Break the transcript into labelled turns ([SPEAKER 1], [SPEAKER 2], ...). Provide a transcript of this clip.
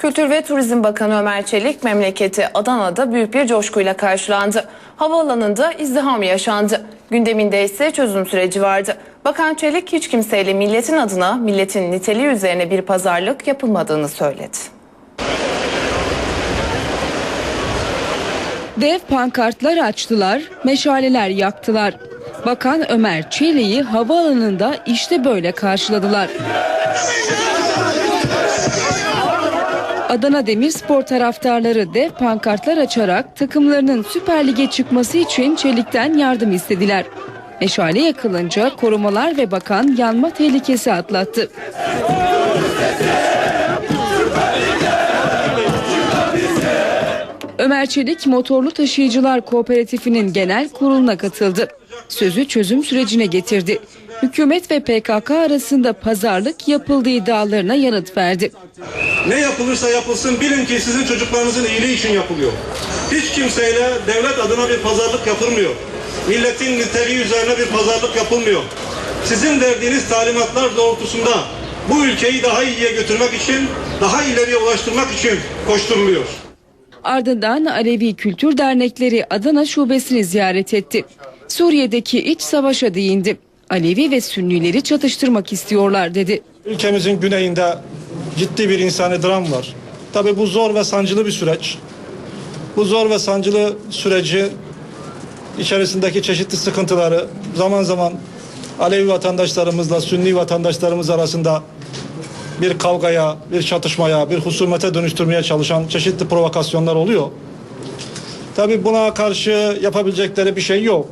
[SPEAKER 1] Kültür ve Turizm Bakanı Ömer Çelik memleketi Adana'da büyük bir coşkuyla karşılandı. Havaalanında izdiham yaşandı. Gündeminde ise çözüm süreci vardı. Bakan Çelik hiç kimseyle milletin adına, milletin niteliği üzerine bir pazarlık yapılmadığını söyledi.
[SPEAKER 2] Dev pankartlar açtılar, meşaleler yaktılar. Bakan Ömer Çelik'i havaalanında işte böyle karşıladılar. Adana Demirspor taraftarları dev pankartlar açarak takımlarının Süper Lig'e çıkması için Çelik'ten yardım istediler. Meşale yakılınca korumalar ve bakan yanma tehlikesi atlattı. Ömer Çelik Motorlu Taşıyıcılar Kooperatifinin genel kuruluna katıldı. Sözü çözüm sürecine getirdi. Hükümet ve PKK arasında pazarlık yapıldığı iddialarına yanıt verdi.
[SPEAKER 3] Ne yapılırsa yapılsın bilin ki sizin çocuklarınızın iyiliği için yapılıyor. Hiç kimseyle devlet adına bir pazarlık yapılmıyor. Milletin niteliği üzerine bir pazarlık yapılmıyor. Sizin verdiğiniz talimatlar doğrultusunda bu ülkeyi daha iyiye götürmek için, daha ileriye ulaştırmak için koşturuluyor.
[SPEAKER 2] Ardından Alevi Kültür Dernekleri Adana Şubesini ziyaret etti. Suriye'deki iç savaşa değindi. Alevi ve Sünnileri çatıştırmak istiyorlar dedi.
[SPEAKER 4] Ülkemizin güneyinde ciddi bir insani dram var. Tabii bu zor ve sancılı bir süreç. Bu zor ve sancılı süreci içerisindeki çeşitli sıkıntıları zaman zaman Alevi vatandaşlarımızla Sünni vatandaşlarımız arasında bir kavgaya, bir çatışmaya, bir husumete dönüştürmeye çalışan çeşitli provokasyonlar oluyor. Tabii buna karşı yapabilecekleri bir şey yok.